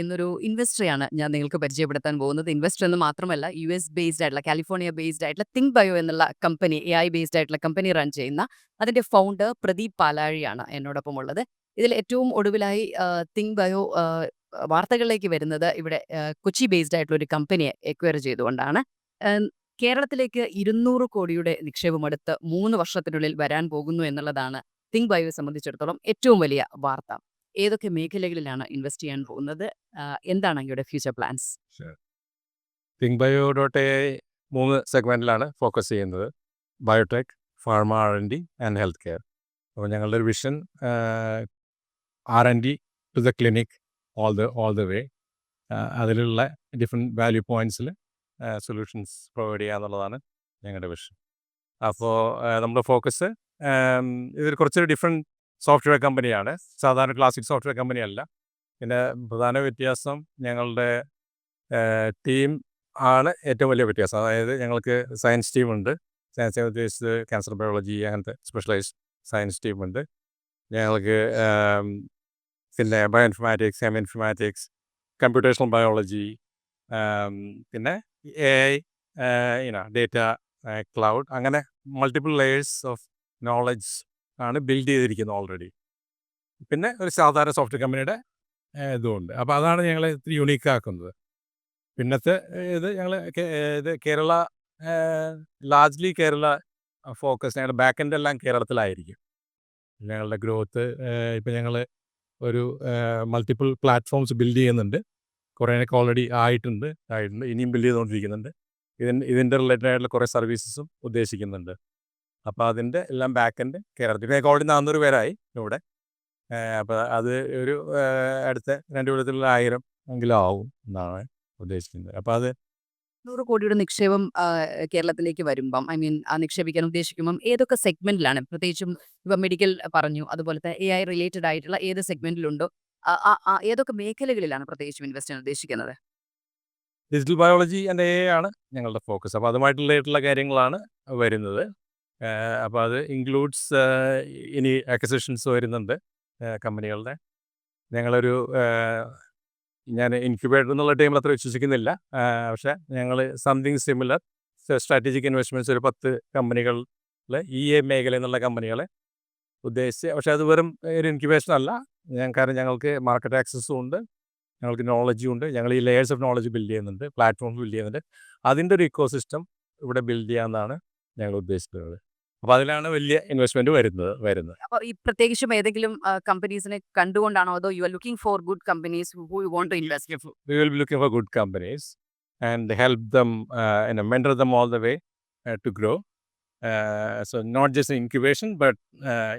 എന്നൊരു ഇൻവെസ്റ്ററെയാണ് ഞാൻ നിങ്ങൾക്ക് പരിചയപ്പെടുത്താൻ പോകുന്നത്. ഇൻവെസ്റ്റർ എന്ന് മാത്രമല്ല യു എസ് ബേസ്ഡ് ആയിട്ടുള്ള കാലിഫോർണിയ ബേസ്ഡ് ആയിട്ടുള്ള തിങ്ക് ബയോ എന്നുള്ള കമ്പനി എ ഐ ബേസ്ഡ് ആയിട്ടുള്ള കമ്പനി റൺ ചെയ്യുന്ന അതിന്റെ ഫൗണ്ടർ പ്രദീപ് പാലാഴിയാണ് എന്നോടൊപ്പം ഉള്ളത്. ഇതിൽ ഏറ്റവും ഒടുവിലായി തിങ്ക് ബയോ വാർത്തകളിലേക്ക് വരുന്നത് ഇവിടെ കൊച്ചി ബേസ്ഡ് ആയിട്ടുള്ള ഒരു കമ്പനിയെ എക്വയർ ചെയ്തുകൊണ്ടാണ്. കേരളത്തിലേക്ക് 200 കോടിയുടെ നിക്ഷേപം അടുത്ത് 3 വർഷത്തിനുള്ളിൽ വരാൻ പോകുന്നു എന്നുള്ളതാണ് തിങ്ക് ബയോയെ സംബന്ധിച്ചിടത്തോളം ഏറ്റവും വലിയ വാർത്ത. ഏതൊക്കെ മേഖലകളിലാണ് ഇൻവെസ്റ്റ് ചെയ്യാൻ പോകുന്നത്? എന്താണ് അങ്ങയുടെ future plans? Think bio dot A മൂന്ന് സെഗ്മെന്റിലാണ് ഫോക്കസ് ചെയ്യുന്നത്. Biotech, pharma R N D and health care. അപ്പോൾ ഞങ്ങളുടെ ഒരു vision R N D to the clinic all the all the way. അതിലുള്ള ഡിഫറെന്റ് വാല്യൂ പോയിന്റ്സിൽ സൊല്യൂഷൻസ് പ്രൊവൈഡ് ചെയ്യുക എന്നുള്ളതാണ് ഞങ്ങളുടെ വിഷൻ. അപ്പോൾ നമ്മുടെ ഫോക്കസ് ഇതിൽ കുറച്ചൊരു ഡിഫറെന്റ് സോഫ്റ്റ്വെയർ കമ്പനിയാണ്. സാധാരണ ക്ലാസിക് സോഫ്റ്റ്വെയർ കമ്പനിയല്ല. പിന്നെ പ്രധാന വ്യത്യാസം ഞങ്ങളുടെ ടീം ആണ് ഏറ്റവും വലിയ വ്യത്യാസം. അതായത് ഞങ്ങൾക്ക് സയൻസ് ടീമുണ്ട്. സയൻസ് ടീം ഉദ്ദേശിച്ചത് ക്യാൻസർ ബയോളജി അങ്ങനത്തെ സ്പെഷ്യലൈസ്ഡ് സയൻസ് ടീമുണ്ട്. ഞങ്ങൾക്ക് പിന്നെ bio informatics, M informatics, computational biology പിന്നെ എ ഐ ഡേറ്റ ക്ലൗഡ് അങ്ങനെ മൾട്ടിപ്പിൾ ലെയേഴ്സ് ഓഫ് നോളഡ്ജ് ആണ് ബിൽഡ് ചെയ്തിരിക്കുന്നത് ഓൾറെഡി. പിന്നെ ഒരു സാധാരണ സോഫ്റ്റ്വെയർ കമ്പനിയുടെ ഇതുമുണ്ട്. അപ്പോൾ അതാണ് ഞങ്ങൾ ഇത്തിരി യുണീക്ക് ആക്കുന്നത്. പിന്നത്തെ ഇത് ഞങ്ങൾ ഇത് കേരള ലാർജ്ലി കേരള ഫോക്കസ് ഞങ്ങളുടെ ബാക്ക് എൻഡ് എല്ലാം കേരളത്തിലായിരിക്കും. ഞങ്ങളുടെ ഗ്രോത്ത് ഇപ്പം ഞങ്ങൾ ഒരു മൾട്ടിപ്പിൾ പ്ലാറ്റ്ഫോംസ് ബിൽഡ് ചെയ്യുന്നുണ്ട്. കുറേനൊക്കെ ഓൾറെഡി ആയിട്ടുണ്ട് ആയിട്ടുണ്ട്. ഇനിയും ബിൽഡ് ചെയ്തുകൊണ്ടിരിക്കുന്നുണ്ട്. ഇതിന്റെ ഇതിന്റെ റിലേറ്റഡ് ആയിട്ടുള്ള കുറേ സർവീസസും ഉദ്ദേശിക്കുന്നുണ്ട്. അപ്പോൾ അതിന്റെ എല്ലാം ബാക്ക് എൻഡ് കേരളത്തിൽ. ഓൾറെഡി 400 പേരായി ഇവിടെ. അപ്പം അപ്പോൾ അത് ഒരു അടുത്ത രണ്ട് കൊല്ലത്തിലുള്ള ആയിരം എങ്കിലും ആവും എന്നാണ് ഉദ്ദേശിക്കുന്നത്. അപ്പോൾ അത് നൂറ് കോടിയുടെ നിക്ഷേപം കേരളത്തിലേക്ക് വരുമ്പം ഐ മീൻ ആ നിക്ഷേപിക്കാൻ ഉദ്ദേശിക്കുമ്പം ഏതൊക്കെ സെഗ്മെന്റിലാണ്? പ്രത്യേകിച്ചും ഇപ്പം മെഡിക്കൽ പറഞ്ഞു. അതുപോലത്തെ ഐ റിലേറ്റഡ് ആയിട്ടുള്ള ഏത് സെഗ്മെന്റിലുണ്ടോ ഏതൊക്കെ മേഖലകളിലാണ് പ്രത്യേകിച്ചും ഇൻവെസ്റ്റ് ചെയ്യാൻ ഉദ്ദേശിക്കുന്നത്? ഡിജിറ്റൽ ബയോളജി ആൻഡ് എ ആണ് ഞങ്ങളുടെ ഫോക്കസ്. അപ്പോൾ അതുമായിട്ട് റിലേറ്റഡുള്ള കാര്യങ്ങളാണ് വരുന്നത്. അപ്പോൾ അത് ഇൻക്ലൂഡ്സ് ഇനി അക്വസിഷൻസ് വരുന്നുണ്ട് കമ്പനികളുടെ. ഞങ്ങളൊരു ഞാൻ ഇൻക്യുബേറ്റർ എന്നുള്ള ടീമിൽ അത്ര വിശ്വസിക്കുന്നില്ല. പക്ഷെ ഞങ്ങൾ സംതിങ് സിമിലർ സ്ട്രാറ്റജിക് ഇൻവെസ്റ്റ്മെന്റ്സ് ഒരു 10 കമ്പനികളിൽ എ മേഖല എന്നുള്ള കമ്പനികളെ ഉദ്ദേശിച്ച് പക്ഷേ അത് വെറും ഒരു ഇൻക്യുബേഷൻ അല്ല. ഞാൻ കാരണം ഞങ്ങൾക്ക് മാർക്കറ്റ് ആക്സസും ഉണ്ട്. ഞങ്ങൾക്ക് നോളജും ഉണ്ട്. ഞങ്ങൾ ഈ ലെയേഴ്സ് ഓഫ് നോളജ് ബിൽഡ് ചെയ്യുന്നുണ്ട്. പ്ലാറ്റ്ഫോം ബിൽഡ് ചെയ്യുന്നുണ്ട്. അതിന്റെ ഒരു ഇക്കോസിസ്റ്റം ഇവിടെ ബിൽഡ് ചെയ്യാമെന്നാണ് ഞങ്ങൾ ഉദ്ദേശിക്കുന്നത്. അപ്പോൾ അതിലാണ് വലിയ ഇൻവെസ്റ്റ്മെന്റ് വരുന്നത് വരുന്നത്. അപ്പോൾ ഈ പ്രത്യേകിച്ചും ഏതെങ്കിലും കമ്പനീസിനെ കണ്ടുകൊണ്ടാണോ അതോ you are looking for good companies who you want to invest we will be for good companies and help them in a mentor them all the way to grow so not just incubation but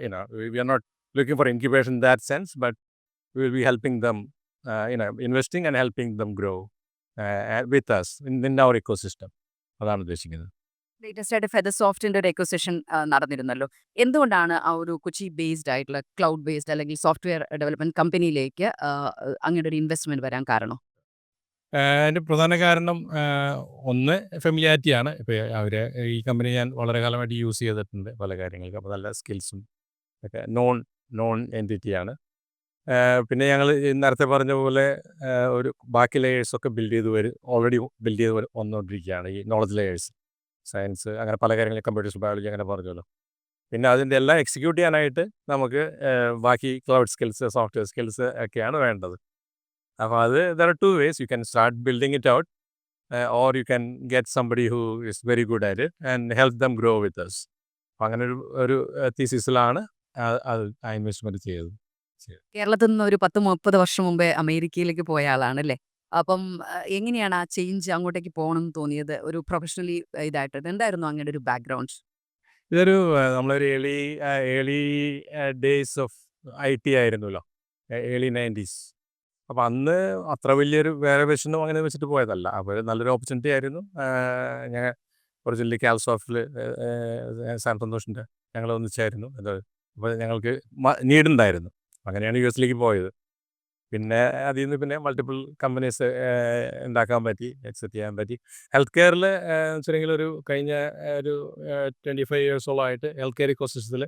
you know we are not looking for incubation that sense but we will be helping them you know investing and helping them grow with us in in our ecosystem അതാണ് ഉദ്ദേശിക്കുന്നത്. Latest ആയിട്ട് feather സോഫ്റ്റിന്റെ ഒരു എക്വസിഷൻ നടന്നിരുന്നല്ലോ. എന്തുകൊണ്ടാണ് ആ ഒരു Kochi based ആയിട്ടുള്ള cloud based അല്ലെങ്കിൽ software development കമ്പനിയിലേക്ക് അങ്ങനെ ഒരു ഇൻവെസ്റ്റ്മെന്റ് വരാൻ കാരണം? അതിന്റെ പ്രധാന കാരണം ഒന്ന് ഫെമിലിയാരിറ്റിയാണ്. ഇപ്പോൾ അവർ ഈ കമ്പനി ഞാൻ വളരെ കാലമായിട്ട് യൂസ് ചെയ്തിട്ടുണ്ട് പല കാര്യങ്ങൾക്ക് അപ്പോൾ നല്ല സ്കിൽസും ഒക്കെ നോൺ നോൺ എന്റിറ്റിയാണ്. പിന്നെ ഞങ്ങൾ നേരത്തെ പറഞ്ഞ പോലെ ഒരു ബാക്കി ലെയേഴ്സൊക്കെ ബിൽഡ് ചെയ്ത് വരും ഓൾറെഡി ബിൽഡ് ചെയ്ത് വന്നുകൊണ്ടിരിക്കുകയാണ് ഈ നോളജ് ലെയേഴ്സ്. സയൻസ് അങ്ങനെ പല കാര്യങ്ങളും കമ്പ്യൂട്ടേഷൻ ബയോളജി അങ്ങനെ പറഞ്ഞല്ലോ. പിന്നെ അതിന്റെ എല്ലാം എക്സിക്യൂട്ട് ചെയ്യാനായിട്ട് നമുക്ക് ബാക്കി ക്ലൗഡ് സ്കിൽസ്, സോഫ്റ്റ്വെയർ സ്കിൽസ് ഒക്കെയാണ് വേണ്ടത്. അപ്പോൾ അത് there are two ways you can start building it out or you can get somebody who is very good it and help them grow with us. അപ്പോൾ അങ്ങനെ ഒരു ഒരു തീസിസിലാണ് അത് ആ ഇൻവെസ്റ്റ്മെന്റ് ചെയ്തത്. കേരളത്തിൽ നിന്ന് ഒരു 10, 30 വർഷം മുമ്പേ അമേരിക്കയിലേക്ക് പോയ ആളാണല്ലേ? അപ്പം എങ്ങനെയാണ് ആ ചേഞ്ച് അങ്ങോട്ടേക്ക് പോകണം എന്ന് തോന്നിയത്? ഒരു പ്രൊഫഷണലി ഇതായിട്ട് എന്തായിരുന്നു അങ്ങയുടെ ഒരു ബാക്ക്ഗ്രൗണ്ട്? ഇതൊരു നമ്മളൊരു early ah, days of IT ആയിരുന്നല്ലോ. ഏർലി 90സ്. അപ്പോൾ അന്ന് അത്ര വലിയൊരു വേറെ വിഷനും അങ്ങനെ വെച്ചിട്ട് പോയതല്ല. അപ്പോൾ ഒരു നല്ലൊരു ഓപ്പർച്യൂണിറ്റി ആയിരുന്നു. ഞാൻ ഒറിജിനലി ക്യാബ് ഏഹ്, സാൻ സന്തോഷിന്റെ ഞങ്ങൾ ഒന്നിച്ചായിരുന്നു. അത് അപ്പോൾ ഞങ്ങൾക്ക് മ അങ്ങനെയാണ് അങ്ങനെയാണ് യുഎസിലേക്ക് പോയത്. പിന്നെ അതിൽ നിന്ന് പിന്നെ മൾട്ടിപ്പിൾ കമ്പനീസ് ഉണ്ടാക്കാൻ പറ്റി. എക്സിറ്റ് ചെയ്യാൻ പറ്റി. ഹെൽത്ത് കെയറിൽ വെച്ചിട്ടുണ്ടെങ്കിൽ ഒരു കഴിഞ്ഞ ഒരു ട്വന്റി ഫൈവ് ഇയേഴ്സോളം ആയിട്ട് ഹെൽത്ത് കെയർ ഇക്കോസിസ്റ്റത്തിൽ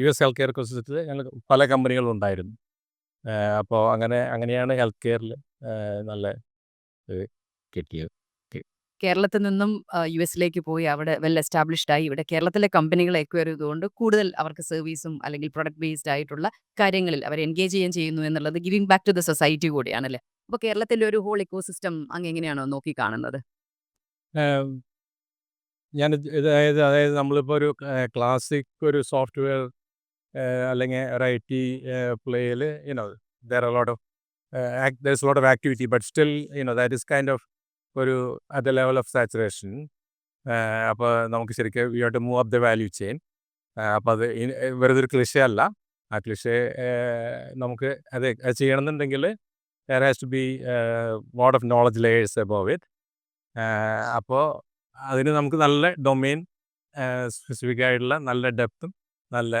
യു എസ് ഹെൽത്ത് കെയർ ഇക്കോസിസ്റ്റത്തിൽ ഞങ്ങൾ പല കമ്പനികളും ഉണ്ടായിരുന്നു. അപ്പോൾ അങ്ങനെ അങ്ങനെയാണ് ഹെൽത്ത് കെയറിൽ നല്ല കിട്ടിയത് കേരളത്തിൽ നിന്നും യു എസിലേക്ക് പോയി അവിടെ വെൽ എസ്റ്റാബ്ലിഷ്ഡ് ആയി. ഇവിടെ കേരളത്തിലെ കമ്പനികളെ എക്വയർ ചെയ്തുകൊണ്ട് കൂടുതൽ അവർക്ക് സർവീസും അല്ലെങ്കിൽ പ്രൊഡക്റ്റ് ബേസ്ഡ് ആയിട്ടുള്ള കാര്യങ്ങളിൽ അവർ എൻഗേജ് ചെയ്യാൻ ചെയ്യുന്നു എന്നുള്ളത് giving back to the society കൂടിയാണല്ലേ അപ്പോൾ കേരളത്തിലെ ഒരു ഹോൾ ഇക്കോസിസ്റ്റം അങ്ങ് എങ്ങനെയാണോ നോക്കി കാണുന്നത്? ഞാൻ അതായത് അതായത് നമ്മളിപ്പോൾ ഒരു ക്ലാസിക് ഒരു സോഫ്റ്റ്വെയർ അല്ലെങ്കിൽ ഒരു I T പ്ലേയിൽ you know there lot of there is lot of activity but still you know that is kind of ഒരു at a level of saturation അപ്പോൾ നമുക്ക് ശരിക്കും you have to move up the value chain അപ്പോൾ അത് വെറുതെ ഒരു cliche അല്ല. ആ ക്ലിഷേ നമുക്ക് അത് ചെയ്യണമെന്നുണ്ടെങ്കിൽ there has to be lot of knowledge layers above it അപ്പോൾ അതിന് നമുക്ക് നല്ല ഡൊമെയിൻ സ്പെസിഫിക് ആയിട്ടുള്ള നല്ല ഡെപ്തും നല്ല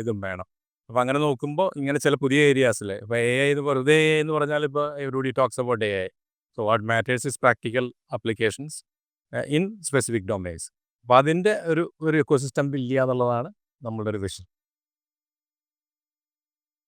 ഇതും വേണം. അപ്പോൾ അങ്ങനെ നോക്കുമ്പോൾ ഇങ്ങനെ ചില പുതിയ ഏരിയാസിൽ ഇപ്പോൾ എ ഐ എന്ന് വെറുതെ AI എന്ന് പറഞ്ഞാൽ ഇപ്പോൾ everybody talks about A I so what matters is practical applications in specific domains അപ്പോൾ അതിന്റെ ഒരു ഒരു എക്കോസിസ്റ്റം ചെയ്യുക എന്നുള്ളതാണ് നമ്മളുടെ ഒരു വിഷൻ